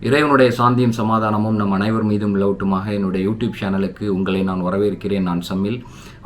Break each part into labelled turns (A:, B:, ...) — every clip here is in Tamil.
A: இறைவனுடைய சாந்தியும் சமாதானமும் நம் அனைவர் மீதும் லவுட்டுமாக என்னுடைய யூடியூப் சேனலுக்கு உங்களை நான் வரவேற்கிறேன். நான் சம்மில்.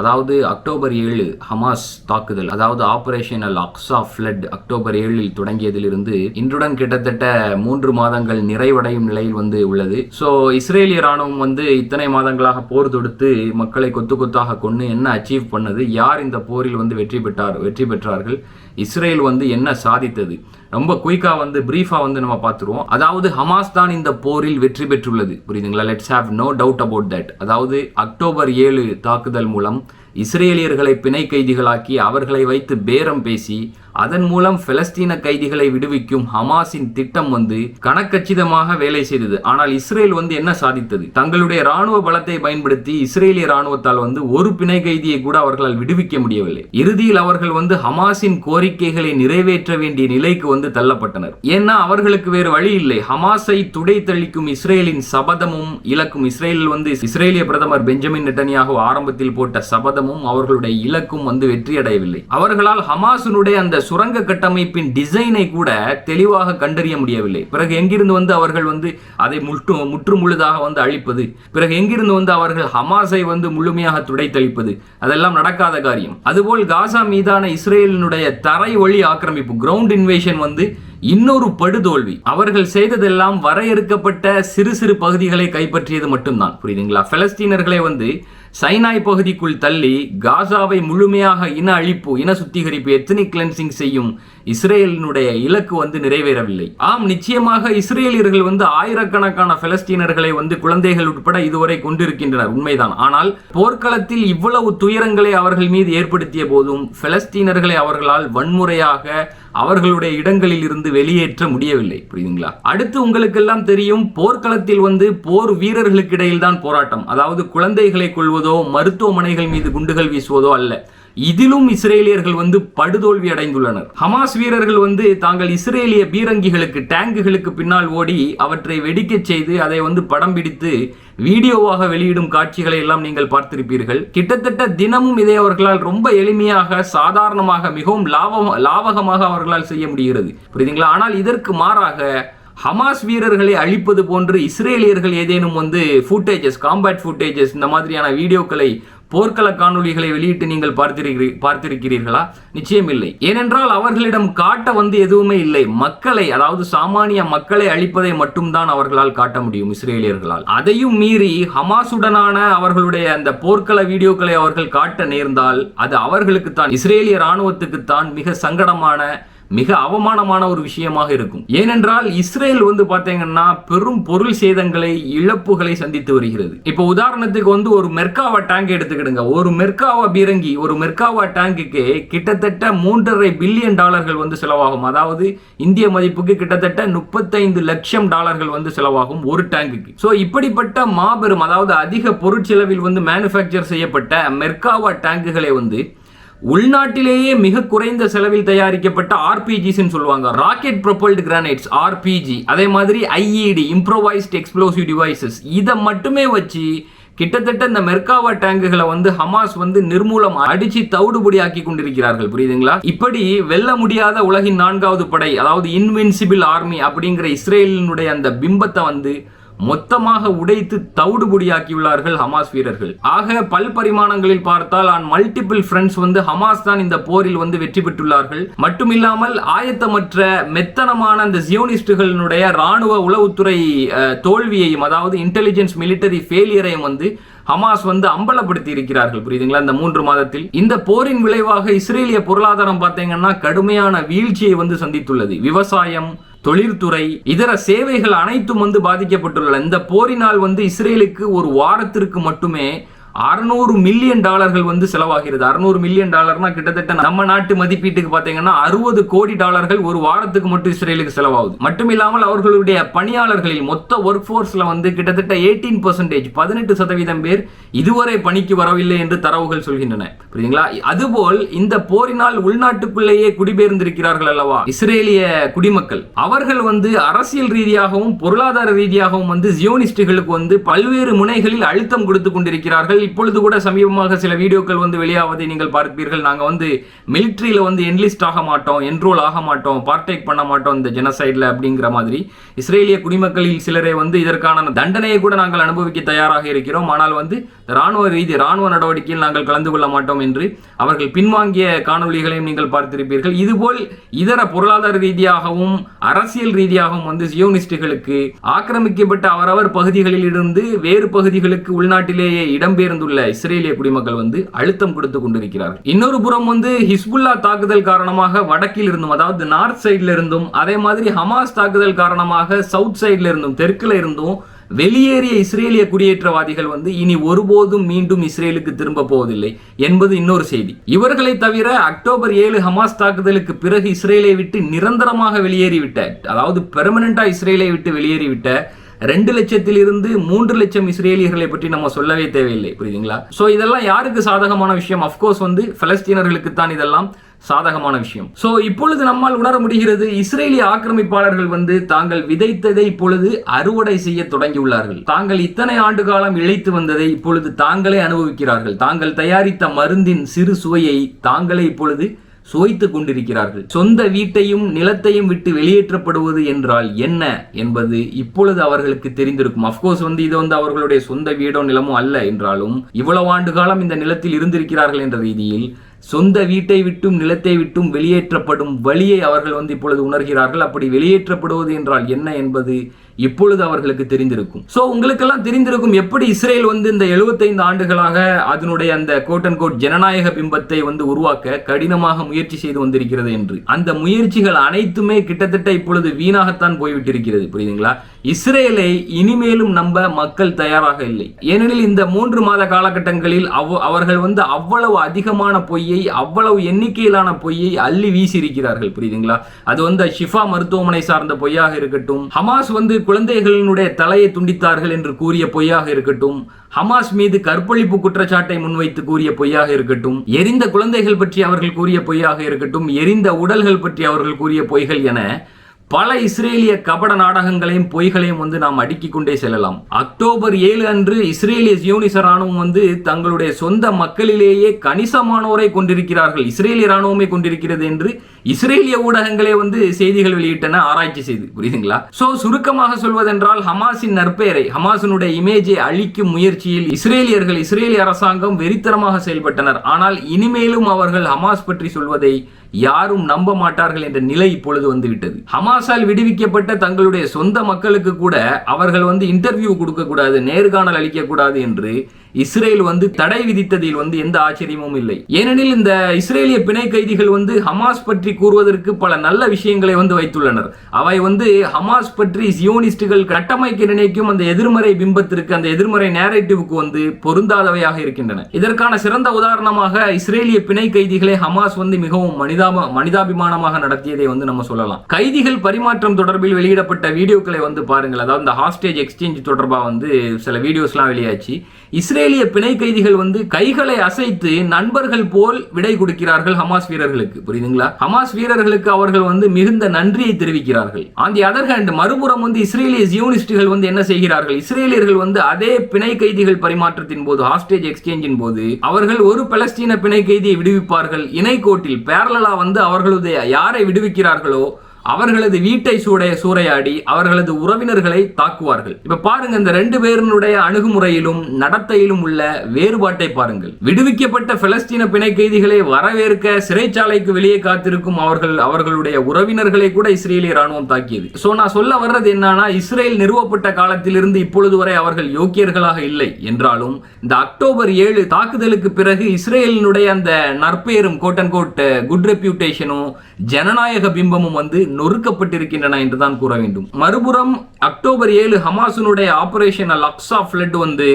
A: அதாவது அக்டோபர் ஏழு ஹமாஸ் தாக்குதல் அதாவது operation Al Aqsa flood October ஏழில் தொடங்கியதிலிருந்து இன்றுடன் கிட்டத்தட்ட மூன்று மாதங்கள் நிறைவடையும் நிலையில் வந்து உள்ளது. ஸோ இஸ்ரேலிய ராணுவம் வந்து இத்தனை மாதங்களாக போர் தொடுத்து மக்களை கொத்து கொத்தாக கொண்டு என்ன அச்சீவ் பண்ணது யார் இந்த போரில் வந்து வெற்றி பெற்றார் வெற்றி பெற்றார்கள் இஸ்ரேல் வந்து என்ன சாதித்தது? ரொம்ப குயிக்காக வந்து பிரீஃபாக வந்து நம்ம பார்த்துருவோம். அதாவது ஹமாஸ் தான் இந்த போரில் வெற்றி பெற்றுள்ளது. புரியுதுங்களா? Let's have no doubt about that அதாவது அக்டோபர் ஏழு தாக்குதல் மூலம் இஸ்ரேலியர்களை பிணை கைதிகளாக்கி அவர்களை வைத்து பேரம் பேசி அதன் மூலம் பெலஸ்தீன கைதிகளை விடுவிக்கும் ஹமாஸின் திட்டம் வந்து கணக்கச்சிதமாக வேலை செய்தது. ஆனால் இஸ்ரேல் வந்து என்ன சாதித்தது? தங்களுடைய ராணுவ பலத்தை பயன்படுத்தி இஸ்ரேலிய ராணுவத்தால் வந்து ஒரு பிணை கைதியை கூட அவர்களால் விடுவிக்க முடியவில்லை. இறுதியில் அவர்கள் வந்து ஹமாஸின் கோரிக்கைகளை நிறைவேற்ற வேண்டிய நிலைக்கு வந்து தள்ளப்பட்டனர். ஏன்னா அவர்களுக்கு வேறு வழி இல்லை. ஹமாஸை துடை தள்ளிக்கும் இஸ்ரேலின் சபதமும் இலக்கும் இஸ்ரேலில் வந்து இஸ்ரேலிய பிரதமர் பெஞ்சமின் நெட்டனியாக ஆரம்பத்தில் போட்ட சபதமும் அவர்களுடைய இலக்கும் வந்து வெற்றியடையவில்லை. அவர்களால் ஹமாஸினுடைய அந்த சுரங்க கட்டமைப்பின் டிசைனை கூட தெளிவாக கண்டறிய முடியவில்லை. பிறகு எங்கிருந்து வந்து அவர்கள் வந்து அதை முற்று முற்று முழுதாக வந்து அழிப்பது? பிறகு எங்கிருந்து வந்து அவர்கள் ஹமாஸை வந்து முழுமையாக துடைத்தளிப்பது அதெல்லாம் நடக்காத காரியம். அதுபோல் காசா மீதான இஸ்ரேலினுடைய தரை வழி ஆக்கிரமிப்பு கிரவுண்ட் இன்வேஷன் வந்து இன்னொரு படுதோல்வி. அவர்கள் செய்ததெல்லாம் வரையறுக்கப்பட்ட சிறு சிறு பகுதிகளை கைப்பற்றியது மட்டும்தான். புரியுதுங்களா? பலஸ்தீனர்களை வந்து சைனாய் பகுதிக்குள் தள்ளி காசாவை முழுமையாக இன அழிப்பு இன சுத்திகரிப்பு எத்தனிக் கிளென்சிங் செய்யும் இஸ்ரேலினுடைய இலக்கு வந்து நிறைவேறவில்லை. ஆம் நிச்சயமாக இஸ்ரேலியர்கள் வந்து ஆயிரக்கணக்கான பலஸ்தீனர்களை வந்து குழந்தைகள் உட்பட இதுவரை கொண்டிருக்கின்றனர். உண்மைதான். ஆனால் போர்க்களத்தில் இவ்வளவு துயரங்களை அவர்கள் மீது ஏற்படுத்திய போதும் பலஸ்தீனர்களை அவர்களால் வன்முறையாக அவர்களுடைய இடங்களில் இருந்து வெளியேற்ற முடியவில்லை. புரியுதுங்களா? அடுத்து உங்களுக்கெல்லாம் தெரியும் போர்க்களத்தில் வந்து போர் வீரர்களுக்கு இடையில் தான் போராட்டம். அதாவது குழந்தைகளை கொள்வதோ மருத்துவமனைகள் மீது குண்டுகள் வீசுவதோ அல்ல. இதிலும் இஸ்ரேலியர்கள் வந்து படுதோல்வி அடைந்துள்ளனர். ஹமாஸ் வீரர்கள் வந்து தாங்கள் இஸ்ரேலிய பீரங்கிகளுக்கு டேங்குகளுக்கு பின்னால் ஓடி அவற்றை வெடிக்கச் செய்து அதை வந்து படம் பிடித்து வீடியோவாக வெளியிடும் காட்சிகளை எல்லாம் நீங்கள் பார்த்திருப்பீர்கள். கிட்டத்தட்ட தினமும் இதை அவர்களால் ரொம்ப எளிமையாக சாதாரணமாக மிகவும் லாபம் லாபகமாக அவர்களால் செய்ய முடிகிறது. புரியுதுங்களா? ஆனால் இதற்கு மாறாக ஹமாஸ் வீரர்களை அழிப்பது போன்று இஸ்ரேலியர்கள் ஏதேனும் வந்து ஃபுட்டேஜஸ் காம்பேட் ஃபுட்டேஜஸ் இந்த மாதிரியான வீடியோக்களை போர்க்கள காணொளிகளை வெளியிட்டு நீங்கள் பார்த்திருக்கிறீ பார்த்திருக்கிறீர்களா? நிச்சயம் இல்லை ஏனென்றால் அவர்களிடம் காட்ட வந்து எதுவுமே இல்லை. மக்களை அதாவது சாமானிய மக்களை அழிப்பதை மட்டும்தான் அவர்களால் காட்ட முடியும் இஸ்ரேலியர்களால். அதையும் மீறி ஹமாசுடனான அவர்களுடைய அந்த போர்க்கள வீடியோக்களை அவர்கள் காட்ட நேர்ந்தால் அது அவர்களுக்கு தான் இஸ்ரேலிய ராணுவத்துக்குத்தான் மிக சங்கடமான மிக அவமானமான ஒரு விஷயமாக இருக்கும். ஏனென்றால் இஸ்ரேல் வந்து பார்த்தீங்கன்னா பெரும் பொருள் சேதங்களை இழப்புகளை சந்தித்து வருகிறது. இப்போ உதாரணத்துக்கு வந்து ஒரு மெர்காவா டேங்க் எடுத்துக்கிடுங்க. ஒரு மெர்காவா பீரங்கி ஒரு மெர்காவா டேங்குக்கு கிட்டத்தட்ட மூன்றரை பில்லியன் டாலர்கள் வந்து செலவாகும். அதாவது இந்திய மதிப்புக்கு கிட்டத்தட்ட முப்பத்தைந்து லட்சம் டாலர்கள் வந்து செலவாகும் ஒரு டேங்குக்கு ஸோ இப்படிப்பட்ட மாபெரும் அதாவது அதிக பொருட்செலவில் வந்து மேனுஃபேக்சர் செய்யப்பட்ட மெர்காவா டேங்குகளை வந்து உள்நாட்டிலேயே மிக குறைந்த செலவில் தயாரிக்கப்பட்ட ஆர்பிஜிஸ்னு சொல்லுவாங்க. ராக்கெட் ப்ரொபல்டு கிரானைட்ஸ் ஆர்பிஜி அதே மாதிரி ஐஇடி இம்ப்ரோவைஸ்ட் எக்ஸ்ப்ளோசிவ் டிவைசஸ் இதை மட்டுமே வச்சு கிட்டத்தட்ட இந்த மெர்காவா டேங்குகளை வந்து ஹமாஸ் வந்து நிர்மூலம் அடிச்சு தவிடுபடி ஆக்கி கொண்டிருக்கிறார்கள். புரியுதுங்களா? இப்படி வெல்ல முடியாத உலகின் நான்காவது படை அதாவது இன்வின்சிபிள் ஆர்மி அப்படிங்கிற இஸ்ரேலினுடைய அந்த பிம்பத்தை வந்து மொத்தமாக உடைத்து தவிடுபொடியாக்கியுள்ளார்கள் ஹமாஸ் வீரர்கள். ஆக பல் பரிமாணங்களில் பார்த்தால் ஆன் மல்டிபிள் ஃப்ரெண்ட்ஸ் வந்து ஹமாஸ் தான் இந்த போரில் வந்து வெற்றி பெற்றுள்ளார்கள். மட்டுமில்லாமல் ஆயத்தமற்ற மெத்தனமான அந்த ஜியோனிஸ்டுகளினுடைய ராணுவ உளவுத்துறை தோல்வியையும் அதாவது இன்டெலிஜென்ஸ் மிலிட்டரி ஃபெயிலியரையும் வந்து ஹமாஸ் வந்து அம்பலப்படுத்தி இருக்கிறார்கள் புரியுதுங்களா? இந்த மூன்று மாதத்தில். இந்த போரின் விளைவாக இஸ்ரேலிய பொருளாதாரம் பார்த்தீங்கன்னா கடுமையான வீழ்ச்சியை வந்து சந்தித்துள்ளது. விவசாயம் தொழில்துறை இதர சேவைகள் அனைத்தும் வந்து பாதிக்கப்பட்டுள்ளன. இந்த போரினால் வந்து இஸ்ரேலுக்கு ஒரு வாரத்திற்கு மட்டுமே அறுநூறு மில்லியன் டாலர்கள் வந்து செலவாகிறது. அறுநூறு மில்லியன் டாலர்னா கிட்டத்தட்ட நம்ம நாட்டு மதிப்பீட்டுக்கு பார்த்தீங்கன்னா அறுபது கோடி டாலர்கள் ஒரு வாரத்துக்கு மட்டும் இஸ்ரேலுக்கு செலவாகுது. மட்டுமில்லாமல் அவர்களுடைய பணியாளர்களில் மொத்த ஒர்க் ஃபோர்ஸில் வந்து கிட்டத்தட்ட எயிட்டீன் பர்சன்டேஜ் பதினெட்டு சதவீதம் பேர் இதுவரை பணிக்கு வரவில்லை என்று தரவுகள் சொல்கின்றன. புரியுதுங்களா? அதுபோல் இந்த போரினால் உள்நாட்டுக்குள்ளேயே குடிபெயர்ந்திருக்கிறார்கள் அல்லவா? இஸ்ரேலிய குடிமக்கள். அவர்கள் வந்து அரசியல் ரீதியாகவும் பொருளாதார ரீதியாகவும் வந்து ஜியோனிஸ்டுகளுக்கு வந்து பல்வேறு முனைகளில் அழுத்தம் கொடுத்து கொண்டிருக்கிறார்கள். இப்பொழுது கூட சமீபமாக சில வீடியோக்கள் வந்து வெளியாவதை நீங்கள் பார்ப்பீர்கள். நாங்க வந்து மிலிட்ரியில் வந்து என்லிஸ்ட் ஆக மாட்டோம் என்ரோல் ஆக மாட்டோம் பார்ட்டேக் பண்ண மாட்டோம் இந்த ஜெனசைடில் அப்படிங்கிற மாதிரி. இஸ்ரேலிய குடிமக்களில் சிலரை வந்து இதற்கான தண்டனையை கூட நாங்கள் அனுபவிக்க தயாராக இருக்கிறோம். ஆனால் வந்து ராணுவ ரீதி ராணுவ நடவடிக்கையில் நாங்கள் கலந்து கொள்ள மாட்டோம் என்று அவர்கள் பின்வாங்கிய காணொளிகளையும் நீங்கள் பார்த்திருப்பீர்கள். இதுபோல் இதர பொருளாதார ரீதியாகவும் அரசியல் ரீதியாகவும் வந்து சியோனிஸ்டுகளுக்கு ஆக்கிரமிக்கப்பட்ட அவரவர் பகுதிகளில் இருந்து வேறு பகுதிகளுக்கு உள்நாட்டிலேயே இடம்பெயர்ந்துள்ள இஸ்ரேலிய குடிமக்கள் வந்து அழுத்தம் கொடுத்து கொண்டிருக்கிறார்கள். இன்னொரு புறம் வந்து ஹிஸ்புல்லா தாக்குதல் காரணமாக வடக்கில் இருந்தும் அதாவது நார்த் சைட்ல இருந்தும் அதே மாதிரி ஹமாஸ் தாக்குதல் காரணமாக சவுத் சைட்ல இருந்தும் தெற்குல இருந்தும் வெளியேறிய இஸ்ரேலிய குடியேற்றவாதிகள் வந்து இனி ஒருபோதும் மீண்டும் இஸ்ரேலுக்கு திரும்ப போவதில்லை என்பது இன்னொரு செய்தி. இவர்களை தவிர அக்டோபர் ஏழு ஹமாஸ் தாக்குதலுக்கு பிறகு இஸ்ரேலை விட்டு நிரந்தரமாக வெளியேறிவிட்ட அதாவது பெர்மனண்டா இஸ்ரேலை விட்டு வெளியேறிவிட்ட ரெண்டு லட்சத்தில் இருந்து மூன்று லட்சம் இஸ்ரேலியர்களை பற்றி நம்ம சொல்லவே தேவையில்லை புரியுதுங்களா? ஸோ இதெல்லாம் யாருக்கு சாதகமான விஷயம்? அஃப்கோர்ஸ் வந்து பலஸ்தீனர்களுக்கு தான் இதெல்லாம் சாதகமான விஷயம். ஸோ இப்பொழுது நம்மால் உணர முடிகிறது இஸ்ரேலிய ஆக்கிரமிப்பாளர்கள் வந்து தாங்கள் விதைத்ததை இப்பொழுது அறுவடை செய்ய தொடங்கியுள்ளார்கள். தாங்கள் இத்தனை ஆண்டு காலம் இழைத்து வந்ததை இப்பொழுது தாங்களே அனுபவிக்கிறார்கள். தாங்கள் தயாரித்த மருந்தின் சிறு சுவையை தாங்களே இப்பொழுது சுவைத்து கொண்டிருக்கிறார்கள். சொந்த வீட்டையும் நிலத்தையும் விட்டு வெளியேற்றப்படுவது என்றால் என்ன என்பது இப்பொழுது அவர்களுக்கு தெரிந்திருக்கும். அப்கோர்ஸ் வந்து இது வந்து அவர்களுடைய சொந்த வீடோ நிலமோ அல்ல என்றாலும் இவ்வளவு ஆண்டு காலம் இந்த நிலத்தில் இருந்திருக்கிறார்கள் என்ற ரீதியில் சொந்த வீட்டை விட்டும் நிலத்தை விட்டும் வெளியேற்றப்படும் வழியை அவர்கள் வந்து இப்பொழுது உணர்கிறார்கள். அப்படி வெளியேற்றப்படுவது என்றால் என்ன என்பது இப்பொழுது அவர்களுக்கு தெரிந்திருக்கும். ஸோ உங்களுக்கெல்லாம் தெரிந்திருக்கும் எப்படி இஸ்ரேல் வந்து இந்த 75 ஆண்டுகளாக அதனுடைய அந்த கோட் அண்ட் கோட் ஜனநாயக பிம்பத்தை வந்து உருவாக்க கடினமாக முயற்சி செய்து வந்திருக்கிறது என்று. அந்த முயற்சிகள் அனைத்துமே கிட்டத்தட்ட இப்பொழுது வீணாகத்தான் போய்விட்டிருக்கிறது. புரியுதுங்களா? இஸ்ரேலை இனிமேலும் நம்ப மக்கள் தயாராக இல்லை. ஏனெனில் இந்த மூன்று மாத காலகட்டங்களில் அவ் அவர்கள் வந்து அவ்வளவு அதிகமான பொய்யை அவ்வளவு எண்ணிக்கையிலான பொய்யை அள்ளி வீசி இருக்கிறார்கள் புரியுதுங்களா? அது வந்து ஷிஃபா மருத்துவமனை சார்ந்த பொய்யாக இருக்கட்டும் ஹமாஸ் வந்து குழந்தைகளினுடைய தலையை துண்டித்தார்கள் என்று கூறிய பொய்யாக இருக்கட்டும் ஹமாஸ் மீது கற்பழிப்பு குற்றச்சாட்டை முன்வைத்து கூறிய பொய்யாக இருக்கட்டும் எரிந்த குழந்தைகள் பற்றி அவர்கள் கூறிய பொய்யாக இருக்கட்டும் எரிந்த உடல்கள் பற்றி அவர்கள் கூறிய பொய்கள் என பல இஸ்ரேலிய கபட நாடகங்களையும் பொய்களையும் வந்து நாம் அடுக்கிக் கொண்டே செல்லலாம். அக்டோபர் ஏழு அன்று இஸ்ரேலிய சியோனிச ராணுவம் வந்து தங்களுடைய சொந்த மக்களிலேயே கணிசமானோரை கொண்டிருக்கிறார்கள் இஸ்ரேலிய ராணுவமே கொண்டிருக்கிறது என்று இஸ்ரேலிய ஊடகங்களே வந்து செய்திகள் வெளியிட்டன ஆராய்ச்சி செய்து புரியுதுங்களா? சோ சுருக்கமாக சொல்வதென்றால் ஹமாஸின் நற்பெயரை ஹமாஸினுடைய இமேஜை அழிக்கும் முயற்சியில் இஸ்ரேலியர்கள் இஸ்ரேலிய அரசாங்கம் வெறித்தனமாக செயல்பட்டனர். ஆனால் இனிமேலும் அவர்கள் ஹமாஸ் பற்றி சொல்வதை யாரும் நம்ப மாட்டார்கள் என்ற நிலை இப்பொழுது வந்துவிட்டது. ஹமாஸால் விடுவிக்கப்பட்ட தங்களுடைய சொந்த மக்களுக்கு கூட அவர்கள் வந்து இன்டர்வியூ கொடுக்க கூடாது நேர்காணல் அளிக்க கூடாது என்று இஸ்ரேல் வந்து தடை விதித்ததில் வந்து எந்த ஆச்சரியமும் இல்லை. ஏனெனில் இந்த இஸ்ரேலிய பிணை கைதிகள் வந்து ஹமாஸ் பற்றி கூறுவதற்கு பல நல்ல விஷயங்களை வந்து வைத்துள்ளனர். அவை வந்து ஹமாஸ் பற்றி சியோனிஸ்டுகள் கட்டமைக்க நினைக்கும் அந்த எதிர்மறை பிம்பத்திற்கு அந்த எதிர்மறை நேரேட்டிவுக்கு வந்து பொருந்தாதவையாக இருக்கின்றன. இதற்கான சிறந்த உதாரணமாக இஸ்ரேலிய பிணை கைதிகளை ஹமாஸ் வந்து மிகவும் மனிதாப மனிதாபிமானமாக நடத்தியதை வந்து நம்ம சொல்லலாம். கைதிகள் பரிமாற்றம் தொடர்பில் வெளியிடப்பட்ட வீடியோக்களை வந்து பாருங்கள். அதாவது இந்த ஹாஸ்டேஜ் எக்ஸ்சேஞ்ச் தொடர்பாக வந்து சில வீடியோஸ்லாம் வெளியாச்சு. இஸ்ரேலிய பிணை கைதிகள் வந்து கைகளை அசைத்து நண்பர்கள் போல் விடை கொடுக்கிறார்கள் ஹமாஸ் வீரர்களுக்கு. புரியுதுங்களா? ஹமாஸ் வீரர்களுக்கு அவர்கள் வந்து மிகுந்த நன்றியை தெரிவிக்கிறார்கள். ஆன் தி அதர் ஹேண்ட் மறுபுறம் வந்து இஸ்ரேலிய ஜியூனிஸ்டுகள் வந்து என்ன செய்கிறார்கள்? இஸ்ரேலியர்கள் வந்து அதே பிணை கைதிகள் பரிமாற்றத்தின் போது ஹாஸ்டேஜ் எக்ஸ்சேஞ்சின் போது அவர்கள் ஒரு பலஸ்தீன பிணை கைதியை விடுவிப்பார்கள். இணைக்கோட்டில் பேரலா வந்து அவர்களுடைய யாரை விடுவிக்கிறார்களோ அவர்களது வீட்டை சூடைய சூறையாடி அவர்களது உறவினர்களை தாக்குவார்கள். இப்ப பாருங்க இந்த ரெண்டு பேரினுடைய அணுகுமுறையிலும் நடத்தையிலும் உள்ள வேறுபாட்டை பாருங்கள். விடுவிக்கப்பட்ட பிலஸ்தீன பிணை கைதிகளை வரவேற்க சிறைச்சாலைக்கு வெளியே காத்திருக்கும் அவர்கள் அவர்களுடைய உறவினர்களை கூட இஸ்ரேலிய ராணுவம் தாக்கியது. சோ நான் சொல்ல வர்றது என்னன்னா இஸ்ரேல் நிறுவப்பட்ட காலத்திலிருந்து இப்பொழுது வரை அவர்கள் யோக்கியர்களாக இல்லை. என்றாலும் இந்த அக்டோபர் ஏழு தாக்குதலுக்கு பிறகு இஸ்ரேலினுடைய அந்த நற்பெயரும் கோட் அண்ட் கோட் குட் ரெப்யூட்டேஷனும் ஜனநாயக பிம்பமும் வந்து நொறுக்கப்பட்டிருக்கின்றன என்றுதான் கூற வேண்டும். மறுபுறம் அக்டோபர் ஏழு ஹமாஸினுடைய ஆபரேஷன் அல் அக்ஸா ஃபிளட் வந்து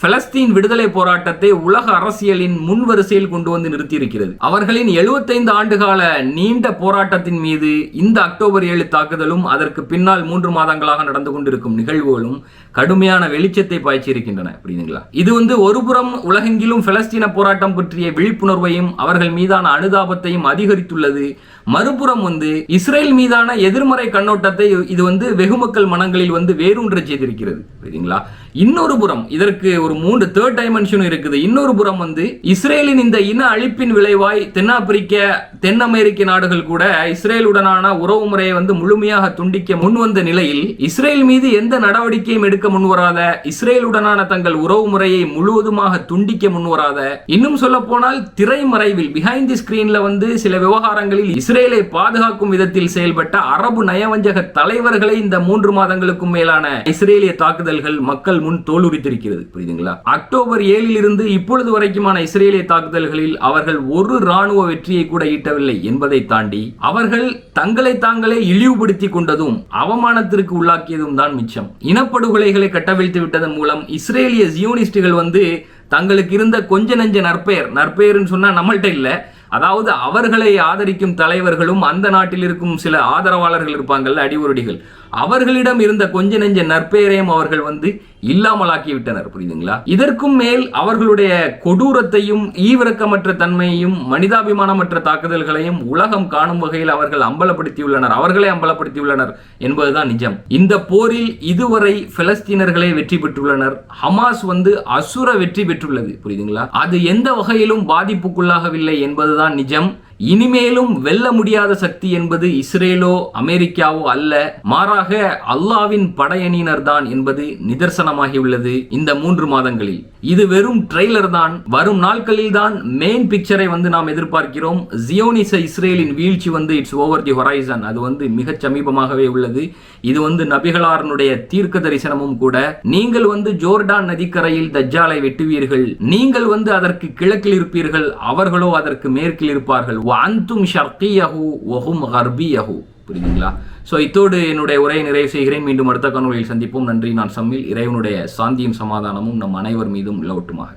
A: பலஸ்தீன் விடுதலை போராட்டத்தை உலக அரசியலின் முன்வரிசையில் கொண்டு வந்து நிறுத்தியிருக்கிறது. அவர்களின் 75 ஆண்டுகால நீண்ட போராட்டத்தின் மீது இந்த அக்டோபர் ஏழு தாக்குதலும் அதற்கு பின்னால் மூன்று மாதங்களாக நடந்து கொண்டிருக்கும் நிகழ்வுகளும் கடுமையான வெளிச்சத்தை பாய்ச்சியிருக்கின்றன. புரியுதுங்களா? இது வந்து ஒருபுறம் உலகெங்கிலும் பலஸ்தீன போராட்டம் பற்றிய விழிப்புணர்வையும் அவர்கள் மீதான அனுதாபத்தையும் அதிகரித்துள்ளது. மறுபுறம் வந்து இஸ்ரேல் மீதான எதிர்மறை கண்ணோட்டத்தை இது வந்து வெகுமக்கள் மனங்களில் வந்து வேரூன்ற செய்திருக்கிறது புரியுதுங்களா? இன்னொரு புறம் இதற்கு ஒரு மூன்று தேர்ட் டைமென்ஷனும் இருக்குது. இன்னொரு புறம் வந்து இஸ்ரேலின் இந்த இன அழிப்பின் விளைவாய் தென்னாப்பிரிக்க தென் அமெரிக்க நாடுகள் கூட இஸ்ரேலுடனான உறவு முறையை வந்து முழுமையாக துண்டிக்க முன்வந்த நிலையில் இஸ்ரேல் மீது எந்த நடவடிக்கையும் எடுக்க முன்வராத இஸ்ரேலுடனான தங்கள் உறவு முறையை முழுவதுமாக துண்டிக்க முன்வராத இன்னும் சொல்ல போனால் திரைமறைவில் பிஹைண்ட் தி ஸ்கிரீன்ல வந்து சில விவகாரங்களில் இஸ்ரே இஸ்ரேலை பாதுகாக்கும் விதத்தில் செயல்பட்ட அரபு நயவஞ்சக தலைவர்களை இந்த மூன்று மாதங்களுக்கும் மேலான இஸ்ரேலிய தாக்குதல்கள் மக்கள் முன் தோலுரித்திருக்கிறது. புரியுதுங்களா? அக்டோபர் ஏழில் இருந்து இப்பொழுது வரைக்குமான இஸ்ரேலிய தாக்குதல்களில் அவர்கள் ஒரு ராணுவ வெற்றியை கூட ஈட்டவில்லை என்பதை தாண்டி அவர்கள் தங்களை தாங்களே இழிவுபடுத்தி கொண்டதும் அவமானத்திற்கு உள்ளாக்கியதும் தான் மிச்சம். இனப்படுகொலைகளை கட்டவிழ்த்து விட்டதன் மூலம் இஸ்ரேலிய ஜியோனிஸ்டுகள் வந்து தங்களுக்கு இருந்த கொஞ்ச நெஞ்ச நற்பெயர் நற்பெயர்னு சொன்னா நம்மள்கிட்ட இல்ல அதாவது அவர்களை ஆதரிக்கும் தலைவர்களும் அந்த நாட்டில் இருக்கும் சில ஆதரவாளர்கள் இருப்பாங்கல்ல அடிவுருடிகள். அவர்களிடம் இருந்த கொஞ்ச நெஞ்ச நற்பெயரையும் அவர்கள் வந்து இல்லாமலாக்கி விட்டனர் புரியுதுங்களா? இதற்கும் மேல் அவர்களுடைய கொடூரத்தையும் ஈவிரக்கமற்ற தன்மையையும் மனிதாபிமானமற்ற தாக்குதல்களையும் உலகம் காணும் வகையில் அவர்கள் அம்பலப்படுத்தியுள்ளனர். அவர்களே அம்பலப்படுத்தியுள்ளனர் என்பதுதான் நிஜம். இந்த போரில் இதுவரை பிலஸ்தீனர்களே வெற்றி பெற்றுள்ளனர். ஹமாஸ் வந்து அசுர வெற்றி பெற்றுள்ளது புரியுதுங்களா? அது எந்த வகையிலும் பாதிப்புக்குள்ளாகவில்லை என்பதுதான் நிஜம். இனிமேலும் வெல்ல முடியாத சக்தி என்பது இஸ்ரேலோ அமெரிக்காவோ அல்ல. மாறாக அல்லாவின் படையணியினர் தான் என்பது நிதர்சனமாகியுள்ளது இந்த மூன்று மாதங்களில். இது வெறும் ட்ரெய்லர் தான். வரும் நாட்களில் தான் மெயின் பிக்சரை வந்து நாம் எதிர்பார்க்கிறோம். ஜியோனிச இஸ்ரேலின் வீழ்ச்சி வந்து இட்ஸ் ஓவர் தி ஹொரைசன் அது வந்து மிகச் சமீபமாகவே உள்ளது. இது வந்து நபிகளாரனுடைய தீர்க்க தரிசனமும் கூட. நீங்கள் வந்து ஜோர்டான் நதிக்கரையில் தஜ்ஜாலை வெட்டுவீர்கள். நீங்கள் வந்து அதற்கு கிழக்கில் இருப்பீர்கள். அவர்களோ அதற்கு மேற்கில் இருப்பார்கள். அந்தும் ஷர்கியஹு ஒஹும் ஹர்பியஹு புரியுதுங்களா? ஸோ இத்தோடு என்னுடைய உரையை நிறைவு செய்கிறேன். மீண்டும் அடுத்த காணொலியில் சந்திப்போம். நன்றி. நான் சம்மில் இறைவனுடைய சாந்தியும் சமாதானமும் நம் அனைவர் மீதும் நிலவட்டுமாக